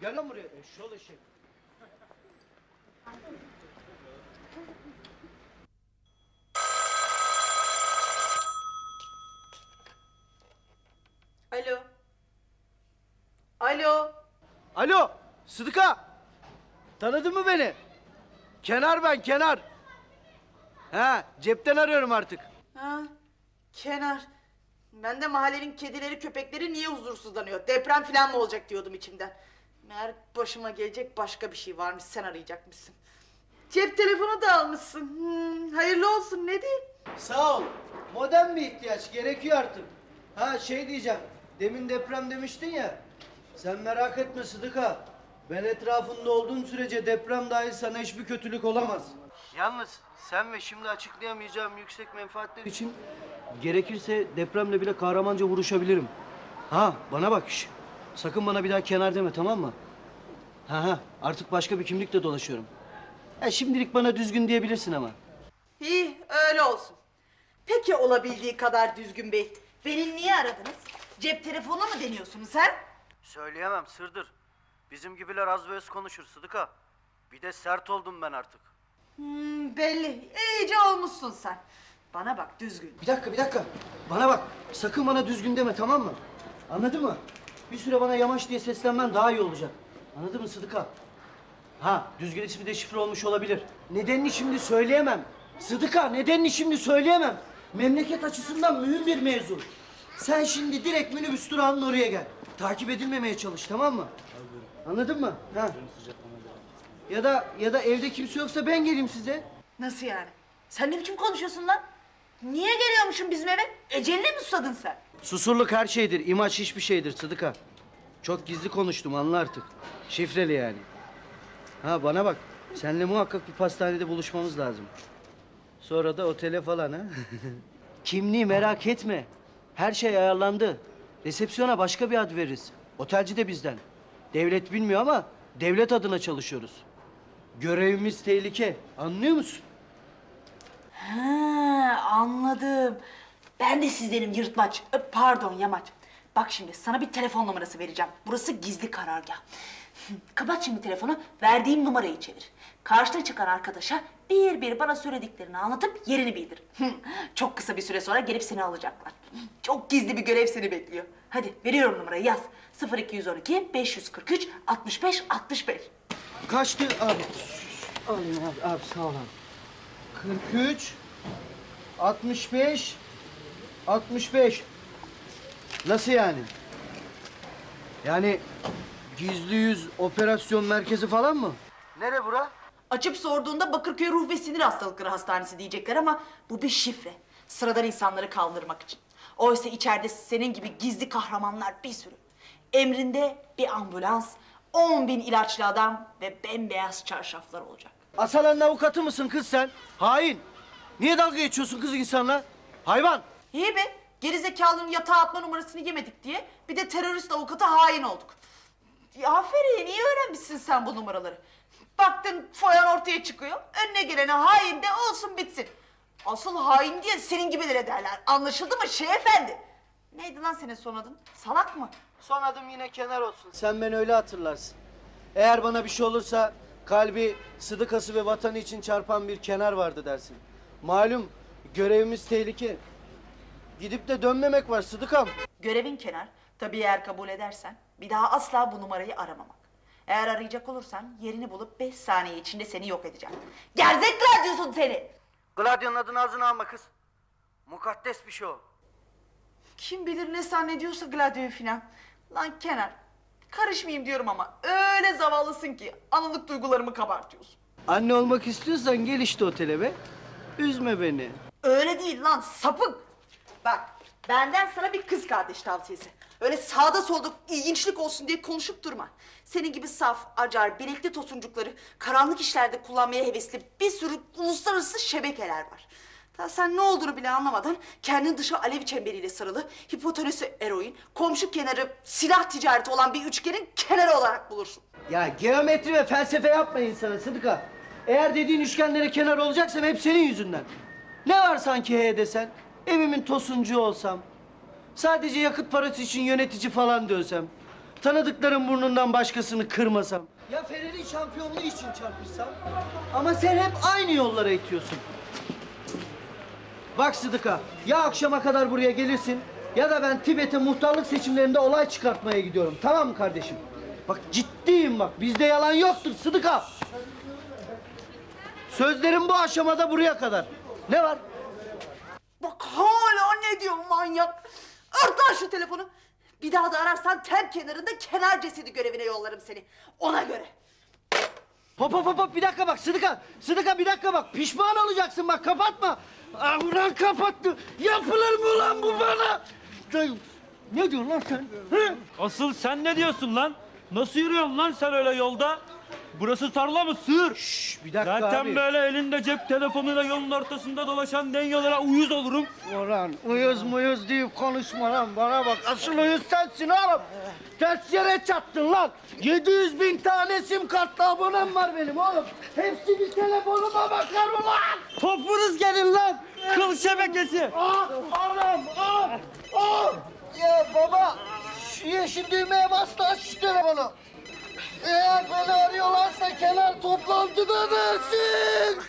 Gel lan buraya. Eşşoğlu eşek. Alo. Alo. Alo Sıdıka. Tanıdın mı beni? Kenar ben Kenar. Ha cepten arıyorum artık. Ha, Kenar. Ben de mahallenin kedileri köpekleri niye huzursuzlanıyor? Deprem falan mı olacak diyordum içimden. Meğer başıma gelecek başka bir şey varmış sen arayacakmışsın. Cep telefonu da almışsın. Hmm, hayırlı olsun ne diyeyim? Sağ ol. Modern bir ihtiyaç gerekiyor artık. Ha şey diyeceğim. Demin deprem demiştin ya. Sen merak etme Sıdıka. Ben etrafında olduğum sürece deprem dahi sana hiçbir kötülük olamaz. Yalnız sen ve şimdi açıklayamayacağım yüksek menfaatler için gerekirse depremle bile kahramanca vuruşabilirim. Ha bana bak şş. Sakın bana bir daha kenar deme tamam mı? Ha ha artık başka bir kimlikle dolaşıyorum. Ha, şimdilik bana düzgün diyebilirsin ama. İyi öyle olsun. Peki olabildiği kadar düzgün bey. Beni niye aradınız? Cep telefonu mu deniyorsunuz ha? Söyleyemem sırdır. Bizim gibiler az ve öz konuşur Sıdıka. Bir de sert oldum ben artık. Hmm, belli. İyice olmuşsun sen. Bana bak düzgün. Bir dakika bir dakika. Bana bak sakın bana düzgün deme tamam mı? Anladın mı? Bir süre bana yamaç diye seslenmen daha iyi olacak. Anladın mı Sıdıka? Ha düzgün ismi de şifre olmuş olabilir. Nedenini şimdi söyleyemem. Sıdıka nedenini şimdi söyleyemem. Memleket açısından mühim bir mevzu. Sen şimdi direkt minibüs durağının oraya gel. Takip edilmemeye çalış tamam mı? Anladın mı? Ha. Ya da ya da evde kimse yoksa ben geleyim size. Nasıl yani? Sen ne biçim konuşuyorsun lan? Niye geliyormuşsun bizim eve? Eceline mi susadın sen? Susurluk her şeydir, imaj hiçbir şeydir Sıdıka. Çok gizli konuştum anla artık. Şifreli yani. Ha bana bak, seninle muhakkak bir pastanede buluşmamız lazım. Sonra da otele falan ha. Kimliği merak etme. Her şey ayarlandı. Resepsiyona başka bir ad veririz. Otelci de bizden. Devlet bilmiyor ama devlet adına çalışıyoruz. Görevimiz tehlike. Anlıyor musun? Anladım. Ben de sizdenim yırtmaç. Pardon yamaç. Bak şimdi sana bir telefon numarası vereceğim. Burası gizli karargah. Kapat şimdi telefonu, verdiğim numarayı çevir. Karşına çıkan arkadaşa bir bir bana söylediklerini anlatıp yerini bildir. Çok kısa bir süre sonra gelip seni alacaklar. Çok gizli bir görev seni bekliyor. Hadi veriyorum numarayı yaz. 0212 543 65 65. Kaçtı abi? Alayım abi, abi sağ ol abi. 43 65 65 Nasıl yani? Yani gizli yüz operasyon merkezi falan mı? Nere bura? Açıp sorduğunda Bakırköy Ruh ve Sinir Hastalıkları Hastanesi diyecekler ama bu bir şifre. Sıradan insanları kaldırmak için. Oysa içeride senin gibi gizli kahramanlar bir sürü. Emrinde bir ambulans, 10 bin ilaçlı adam ve bembeyaz çarşaflar olacak. Asalan'ın avukatı mısın kız sen? Hain. Niye dalga geçiyorsun kız insanla? Hayvan. İyi be, gerizekalının yatağa atma numarasını yemedik diye bir de terörist avukata hain olduk. Ya aferin, iyi öğrenmişsin sen bu numaraları. Baktın foyan ortaya çıkıyor, önüne gelene hain de olsun bitsin. Asıl hain diye senin gibilere derler. Anlaşıldı mı şey efendi? Neydi lan senin son adın? Salak mı? Son adım yine kenar olsun. Sen beni öyle hatırlarsın. Eğer bana bir şey olursa kalbi sıdıkası ve vatanı için çarpan bir kenar vardı dersin. Malum görevimiz tehlike. Gidip de dönmemek var Sıdıkam. Görevin kenar. Tabii eğer kabul edersen bir daha asla bu numarayı aramamak. Eğer arayacak olursan yerini bulup beş saniye içinde seni yok edeceğim. Gerzek radyosun seni! Gladio'nun adını ağzına alma kız. Mukaddes bir şey o. Kim bilir ne zannediyorsa Gladio'yu filan. Lan Kenar, karışmayayım diyorum ama öyle zavallısın ki anılık duygularımı kabartıyorsun. Anne olmak istiyorsan gel işte otele be. Üzme beni. Öyle değil lan sapık. Bak benden sana bir kız kardeş tavsiyesi. Öyle sağda solda ilginçlik olsun diye konuşup durma. Senin gibi saf, acar, bilekli tosuncukları karanlık işlerde kullanmaya hevesli bir sürü uluslararası şebekeler var. Daha sen ne olduğunu bile anlamadan kendin dışı alev çemberiyle sarılı, hipotenüsü eroin, komşu kenarı silah ticareti olan bir üçgenin kenarı olarak bulursun. Ya geometri ve felsefe yapma insana Sıdıka. Eğer dediğin üçgenlere kenar olacaksam hep senin yüzünden. Ne var sanki he desen? Evimin tosuncu olsam. Sadece yakıt parası için yönetici falan dönsem. Tanıdıklarım burnundan başkasını kırmasam. Ya Fener'in şampiyonluğu için çarpışsam. Ama sen hep aynı yollara itiyorsun. Bak Sıdıka, ya akşama kadar buraya gelirsin ya da ben Tibet'e muhtarlık seçimlerinde olay çıkartmaya gidiyorum. Tamam mı kardeşim? Bak ciddiyim bak, bizde yalan yoktur Sıdıka. Sözlerim bu aşamada buraya kadar. Ne var? Bak hala ne diyor manyak. Ört şu telefonu. Bir daha da ararsan tem kenarında kenar cesedi görevine yollarım seni. Ona göre. Hop hop hop hop bir dakika bak Sıdıka. Sıdıka bir dakika bak. Pişman olacaksın bak kapatma. Ah ulan kapattı. Yapılır mı lan bu bana? Dayı, Ne diyorsun lan sen? Asıl sen ne diyorsun lan? Nasıl yürüyorsun lan sen öyle yolda? Burası tarla mı sığır? Şş, bir dakika Zaten abi. böyle elinde cep telefonuyla yolun ortasında dolaşan denyolara uyuz olurum. Orhan uyuz muyuz deyip konuşma lan bana bak. Asıl uyuz sensin oğlum. Ters yere çattın lan. 700 bin tane sim kartlı abonem var benim oğlum. Hepsi bir telefonuma bakar ulan. Topunuz gelin lan! Kıl şebekesi! Ah anam ah ah. Ya baba şu yeşil düğmeye bas da dersin.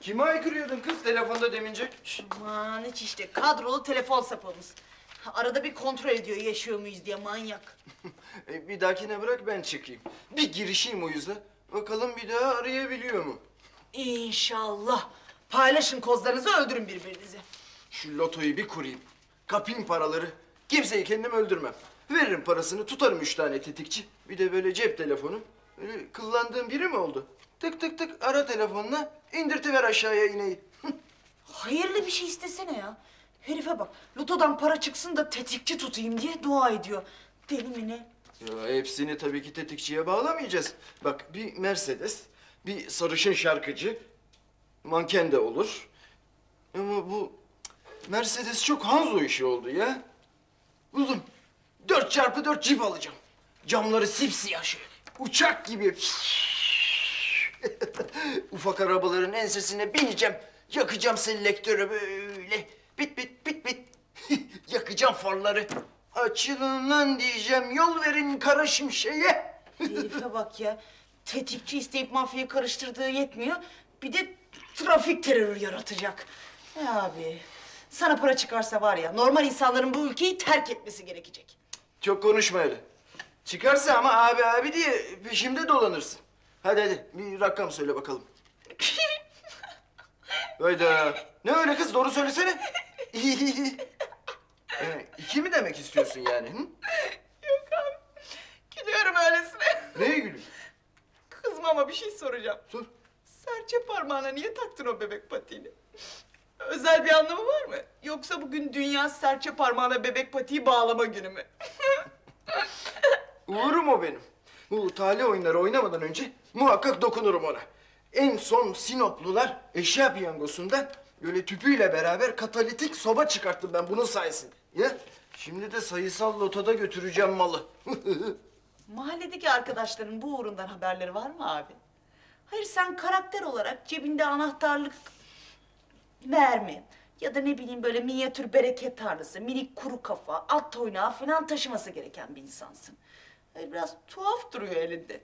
Kime aykırıyordun kız telefonda demince? Aman hiç işte kadrolu telefon sapımız. Arada bir kontrol ediyor yaşıyor muyuz diye manyak. E, bir dahakine bırak ben çıkayım. Bir girişeyim o yüzden. Bakalım bir daha arayabiliyor mu? İnşallah. Paylaşın kozlarınızı öldürün birbirinizi. Şu lotoyu bir kurayım. Kapayım paraları. Kimseyi kendim öldürmem. Veririm parasını tutarım üç tane tetikçi. Bir de böyle cep telefonu. Öyle kullandığım biri mi oldu? Tık tık tık ara telefonla indirtiver aşağıya ineği. Hayırlı bir şey istesene ya. Herife bak, lotodan para çıksın da tetikçi tutayım diye dua ediyor. Deli mi ne? Ya hepsini tabii ki tetikçiye bağlamayacağız. Bak bir Mercedes, bir sarışın şarkıcı, manken de olur. Ama bu Mercedes çok Hanzo işi oldu ya. Buldum. Dört çarpı dört cip alacağım. Camları sipsiyah şöyle. Uçak gibi. Ufak arabaların ensesine bineceğim. Yakacağım selektörü böyle. Bit bit bit bit. Yakacağım farları. Açılın lan diyeceğim. Yol verin kara şimşeğe. Herife bak ya. Tetikçi isteyip mafyayı karıştırdığı yetmiyor. Bir de trafik terörü yaratacak. Ya abi, sana para çıkarsa var ya, normal insanların bu ülkeyi terk etmesi gerekecek. Çok konuşma öyle. Çıkarsa ama abi abi diye peşimde dolanırsın. Hadi hadi bir rakam söyle bakalım. Hayda. Ne öyle kız doğru söylesene. Ee, iki mi demek istiyorsun yani? Hı? Gülüyorum öylesine. Neye gülüyorsun? Kızma ama bir şey soracağım. Sor. Serçe parmağına niye taktın o bebek patiğini? Özel bir anlamı var mı? Yoksa bugün dünya serçe parmağına bebek patiği bağlama günü mü? Uğurum o benim. Bu tali oyunları oynamadan önce muhakkak dokunurum ona. En son Sinoplular eşya piyangosunda böyle tüpüyle beraber katalitik soba çıkarttım ben bunun sayesinde. Ya şimdi de sayısal lotoda götüreceğim malı. Mahalledeki arkadaşların bu uğrundan haberleri var mı abi? Hayır sen karakter olarak cebinde anahtarlık, mermi ya da ne bileyim böyle minyatür bereket tarlası, minik kuru kafa, at oynağı falan taşıması gereken bir insansın. Hayır biraz tuhaf duruyor elinde.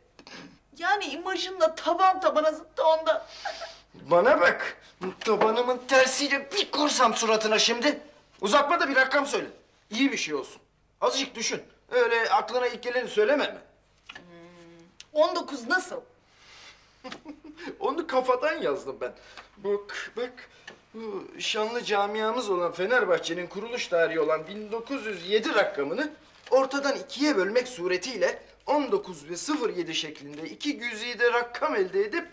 Yani imajınla taban tabana zıttı onda. Bana bak. Tabanımın tersiyle bir korsam suratına şimdi. Uzatma da bir rakam söyle. İyi bir şey olsun. Azıcık düşün. Öyle aklına ilk geleni söyleme mi? 19 nasıl? Onu kafadan yazdım ben. Bak bak. Bu şanlı camiamız olan Fenerbahçe'nin kuruluş tarihi olan 1907 rakamını ortadan ikiye bölmek suretiyle 19 ve 07 şeklinde iki güzide rakam elde edip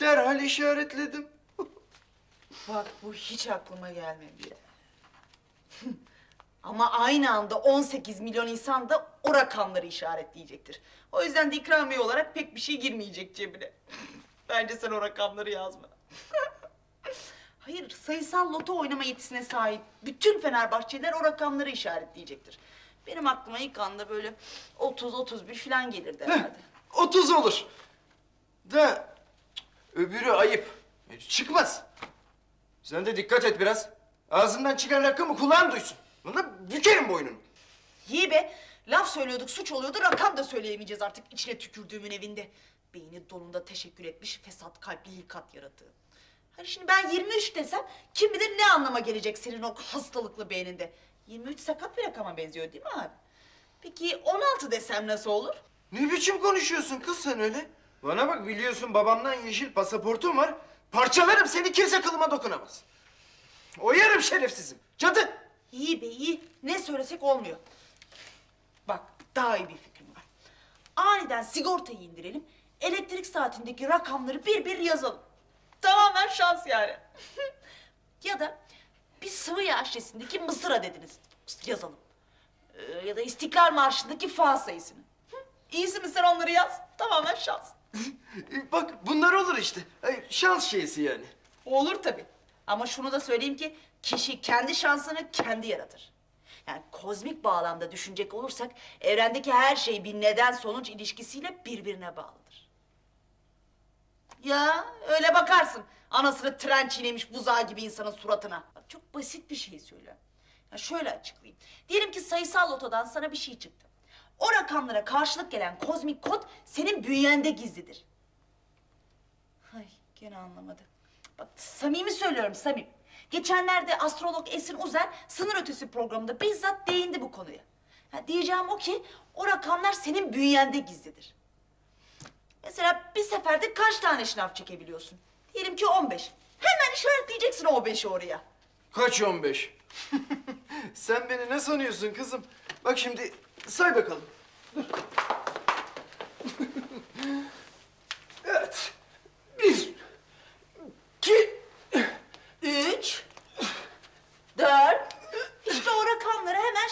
derhal işaretledim. Bak bu hiç aklıma gelmemişti. Ama aynı anda 18 milyon insan da o rakamları işaretleyecektir. O yüzden de ikramiye olarak pek bir şey girmeyecek cebine. Bence sen o rakamları yazma. Hayır, sayısal loto oynama yetisine sahip bütün Fenerbahçeliler o rakamları işaretleyecektir. Benim aklıma ilk anda böyle 30-31 falan gelirdi herhalde. 30 olur. Da öbürü ayıp. E, Çıkmaz. Sen de dikkat et biraz. Ağzından çıkan rakamı kulağın duysun. Bana bükerim boynunu. İyi be. Laf söylüyorduk, suç oluyordu. Rakam da söyleyemeyeceğiz artık içine tükürdüğümün evinde. Beyni donunda teşekkür etmiş fesat kalpli hikat yaratığı. Hani şimdi ben 23 desem kim bilir ne anlama gelecek senin o hastalıklı beyninde. 23 sakat bir rakama benziyor değil mi abi? Peki 16 desem nasıl olur? Ne biçim konuşuyorsun kız sen öyle? Bana bak biliyorsun babamdan yeşil pasaportum var. Parçalarım seni kimse kılıma dokunamaz. Oyarım şerefsizim. Cadı. İyi be iyi. Ne söylesek olmuyor. Bak daha iyi bir fikrim var. Aniden sigortayı indirelim. Elektrik saatindeki rakamları bir bir yazalım. Tamamen şans yani. ya da bir sıvı yağ şişesindeki mısır adediniz yazalım. Ee, ya da İstiklal Marşı'ndaki fa sayısını. Hı, İyisi mi sen onları yaz? Tamamen şans. E, Bak bunlar olur işte. Ay, şans şeysi yani. Olur tabii. Ama şunu da söyleyeyim ki kişi kendi şansını kendi yaratır. Yani kozmik bağlamda düşünecek olursak evrendeki her şey bir neden sonuç ilişkisiyle birbirine bağlıdır. Ya öyle bakarsın anasını tren çiğnemiş buzağı gibi insanın suratına. Bak çok basit bir şey söylüyorum. Ya şöyle açıklayayım. Diyelim ki sayısal lotodan sana bir şey çıktı. O rakamlara karşılık gelen kozmik kod senin bünyende gizlidir. Ay gene anlamadı. Bak samimi söylüyorum samim. Geçenlerde astrolog Esin Uzer sınır ötesi programında bizzat değindi bu konuya. Ha, diyeceğim o ki o rakamlar senin bünyende gizlidir. Mesela bir seferde kaç tane şınav çekebiliyorsun? Diyelim ki 15. Hemen işaretleyeceksin o 15'i oraya. Kaç 15? Sen beni ne sanıyorsun kızım? Bak şimdi say bakalım. Dur. evet. Bir. iki, Üç, dört. İşte o rakamları hemen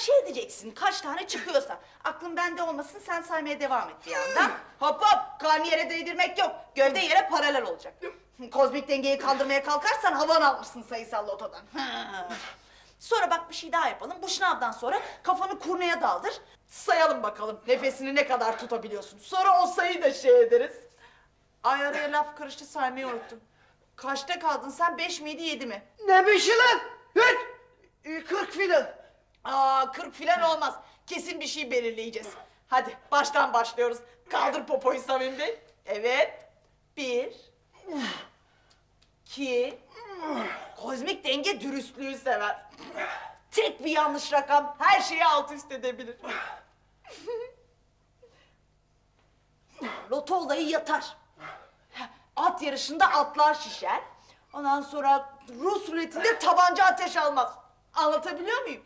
edeceksin. Kaç tane çıkıyorsa. Aklın bende olmasın sen saymaya devam et bir yandan. Hop hop karnı yere değdirmek yok. Gövde yere paralel olacak. Kozmik dengeyi kaldırmaya kalkarsan havan alırsın sayısal lotodan. Sonra bak bir şey daha yapalım. Bu şınavdan sonra kafanı kurneye daldır. Sayalım bakalım nefesini ne kadar tutabiliyorsun. Sonra o sayıyı da şey ederiz. Ay araya laf karıştı saymayı unuttum. Kaçta kaldın sen? Beş miydi yedi mi? Ne beşi lan? Ee, Kırk filan. Aa kırk filan olmaz. Kesin bir şey belirleyeceğiz. Hadi baştan başlıyoruz. Kaldır popoyu Samim Bey. Evet. Bir. iki. Kozmik denge dürüstlüğü sever. Tek bir yanlış rakam her şeyi alt üst edebilir. Loto olayı yatar. At yarışında atlar şişer. Ondan sonra Rus ruletinde tabanca ateş almaz. Anlatabiliyor muyum?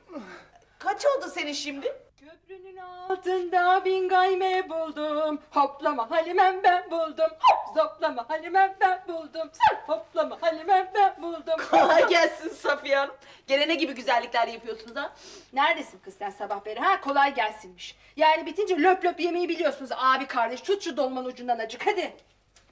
Kaç oldu senin şimdi? Köprünün altında bin gayme buldum. Hoplama halimem ben buldum. Hop zoplama halimem ben buldum. Sen hoplama halimem ben buldum. Kolay gelsin Safiye Hanım. Gene ne gibi güzellikler yapıyorsunuz ha? Neredesin kız sen sabah beri ha? Kolay gelsinmiş. Yani bitince löp löp yemeği biliyorsunuz abi kardeş. Tut şu dolmanın ucundan acık hadi.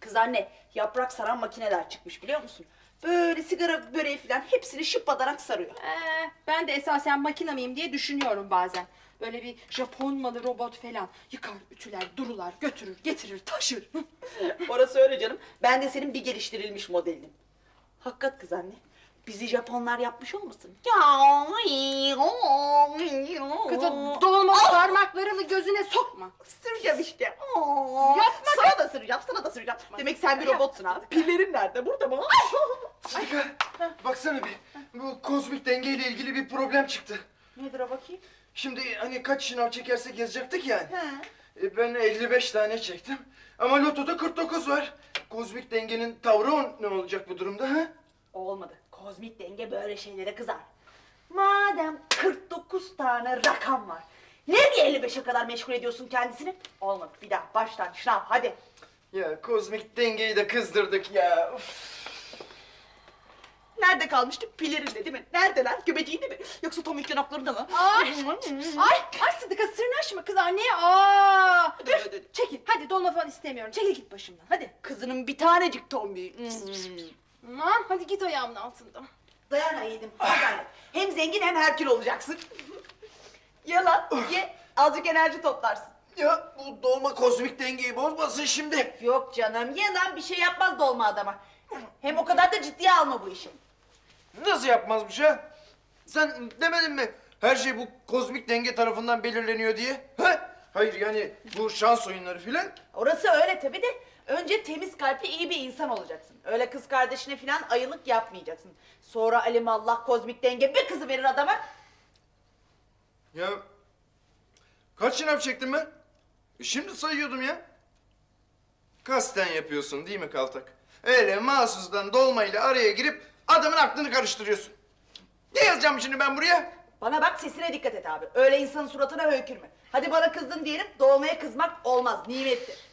Kız anne yaprak saran makineler çıkmış biliyor musun? Böyle sigara böreği falan hepsini şıppadarak sarıyor. Ee, ben de esasen makina mıyım diye düşünüyorum bazen. Böyle bir Japon malı robot falan. Yıkar, ütüler, durular, götürür, getirir, taşır. Orası öyle canım. Ben de senin bir geliştirilmiş modelinim. Hakikat kız anne. Bizi Japonlar yapmış olmasın? Kızım dolmalı parmaklarını gözüne sokma. Süreceğim işte. Yapma Sana da süreceğim, sana da süreceğim. Demek sen bir robotsun ha. Pillerin nerede? Burada mı? Sıdıka baksana bir. Bu kozmik dengeyle ilgili bir problem çıktı. Nedir o bakayım? Şimdi hani kaç şınav çekersek yazacaktık yani. He. E, Ben 55 tane çektim. Ama lotoda 49 var. Kozmik dengenin tavrı o- ne olacak bu durumda ha? Olmadı. Kozmik denge böyle şeylere kızar. Madem 49 tane rakam var. Ne diye 55'e kadar meşgul ediyorsun kendisini? Olmadı. Bir daha baştan şınav hadi. Ya kozmik dengeyi de kızdırdık ya. Uf. Nerede kalmıştık? Pillerinde değil mi? Neredeler? Göbeciğinde mi? Yoksa tomik yanaklarında mı? Ay, ay, ay Sıdıka sırnaşma kız anneye. Aa, Hadi, çekil. Hadi dolma falan istemiyorum. Çekil git başımdan. Hadi. Kızının bir tanecik tombiği. Aman hadi git ayağımın altında. Dayan yedim. Hem zengin hem herkül olacaksın. ye lan ye. Azıcık enerji toplarsın. Ya bu dolma kozmik dengeyi bozmasın şimdi. Yok canım ye lan bir şey yapmaz dolma adama. Hem o kadar da ciddiye alma bu işi. Nasıl yapmazmış ha? Sen demedin mi? Her şey bu kozmik denge tarafından belirleniyor diye. Ha? Hayır yani bu şans oyunları filan. Orası öyle tabii de önce temiz kalpli iyi bir insan olacaksın. Öyle kız kardeşine falan ayılık yapmayacaksın. Sonra alimallah kozmik denge bir kızı verir adama. Ya kaç şınav çektim ben? E, Şimdi sayıyordum ya. Kasten yapıyorsun değil mi Kaltak? Öyle mahsusdan dolmayla araya girip adamın aklını karıştırıyorsun. Ne yazacağım şimdi ben buraya? Bana bak sesine dikkat et abi. Öyle insanın suratına höykürme. Hadi bana kızdın diyelim doğmaya kızmak olmaz. Nimettir.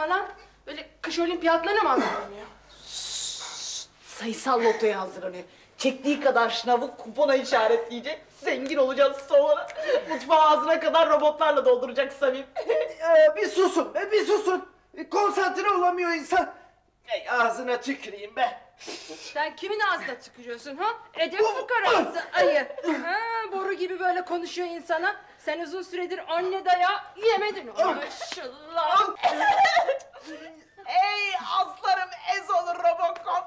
Yarmalan? Böyle kış olimpiyatlarına mı hazırlanıyor? Sayısal lotoya hazırlanıyor. Çektiği kadar şınavı kupona işaretleyecek. Zengin olacağız sonra. Mutfağı ağzına kadar robotlarla dolduracak Samim. Ee, bir susun be bir susun. E, Konsantre olamıyor insan. Ey ağzına tüküreyim be. Sen kimin ağzına tükürüyorsun ha? Edep fukarası ayı. Ha, boru gibi böyle konuşuyor insana. Sen uzun süredir anne dayağı yemedin. Maşallah. Ey aslarım ez olur Robocop.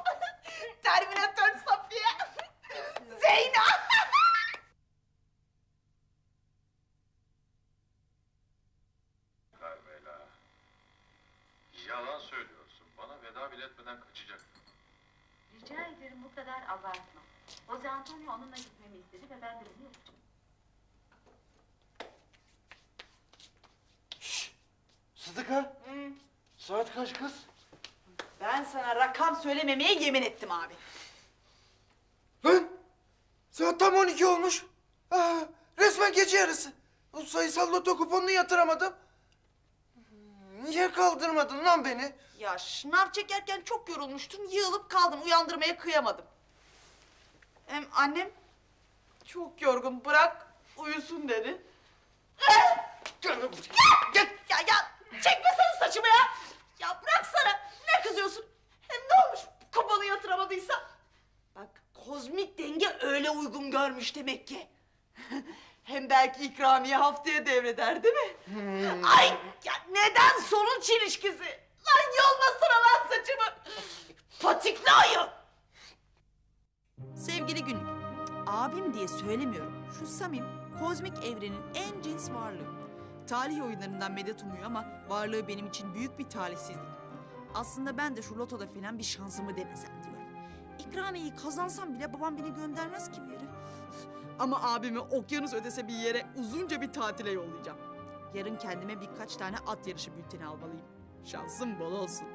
Antonio onunla gitmemi istedi ve ben de bunu yapacağım. Sıdıka. Saat kaç kız? Ben sana rakam söylememeye yemin ettim abi. Lan saat tam 12 olmuş. Aa, resmen gece yarısı. O sayısal loto kuponunu yatıramadım. Niye kaldırmadın lan beni? Ya şınav çekerken çok yorulmuştun. Yığılıp kaldım. Uyandırmaya kıyamadım. Hem annem çok yorgun. Bırak uyusun dedi. Canım. Ya, ya, ya çekmesene saçımı ya. Ya bıraksana. Ne kızıyorsun? Hem ne olmuş kafanı yatıramadıysa? Bak kozmik denge öyle uygun görmüş demek ki. Hem belki ikramiye haftaya devreder değil mi? Ay ya neden sonuç ilişkisi? Lan yolmasana lan saçımı. Patikli ayı. Sevgili günlük, abim diye söylemiyorum. Şu Samim, kozmik evrenin en cins varlığı. Tarih oyunlarından medet umuyor ama varlığı benim için büyük bir talihsizlik. Aslında ben de şu lotoda falan bir şansımı denesem diyorum. İkramiyeyi kazansam bile babam beni göndermez ki bir yere. Ama abimi okyanus ötesi bir yere uzunca bir tatile yollayacağım. Yarın kendime birkaç tane at yarışı bülteni almalıyım. Şansım bol olsun.